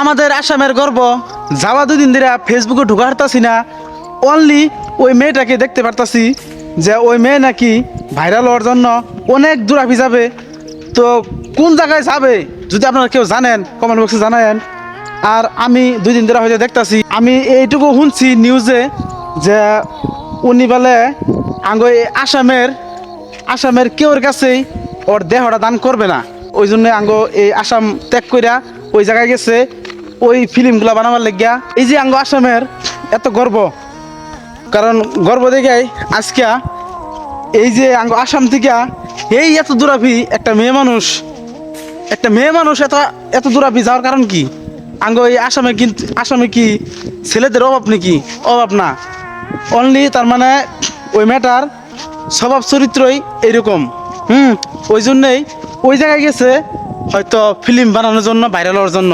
আমাদের আসামের গর্ব। যাওয়া দুদিন ধরে ফেসবুকে ঢুকা হারতাছি না। অনলি ওই মেয়েটাকে দেখতে পারতাছি যে ওই মেয়ে নাকি ভাইরাল হওয়ার জন্য অনেক দূরাফি যাবে। তো কোন জায়গায় যাবে, যদি আপনারা কেউ জানেন কমেন্ট বক্সে জানায়েন। আর আমি দুই দিন ধরে হয়তো দেখতাছি, আমি এইটুকু শুনছি নিউজে যে উনি বলে, আঙ্গ আসামের আসামের কেউর কাছেই ওর দেহটা দান করবে না। ওই জন্য আঙ্গ এই আসাম ত্যাগ কইরা ওই জায়গায় গেছে। ওই ফিল্মগুলো বানাবার লাগিয়া, এই যে আঙ্গ আসামের, এত গর্ব। কারণ গর্ব দেখে আজকে এই যে আঙ্গ আসাম থেকে এই এত দূরাভি একটা মেয়ে মানুষ, একটা মেয়ে মানুষ এত এত দূরাভি যাওয়ার কারণ কি? আঙ্গ এই আসামে কিন্তু আসামে কি ছেলেদের অভাব নাকি? অভাব না। অনলি তার মানে ওই মেয়েটার স্বভাব চরিত্রই এরকম হুম, ওই জন্যই ওই জায়গায় গেছে হয়তো ফিল্ম বানানোর জন্য ভাইরাল হওয়ার জন্য।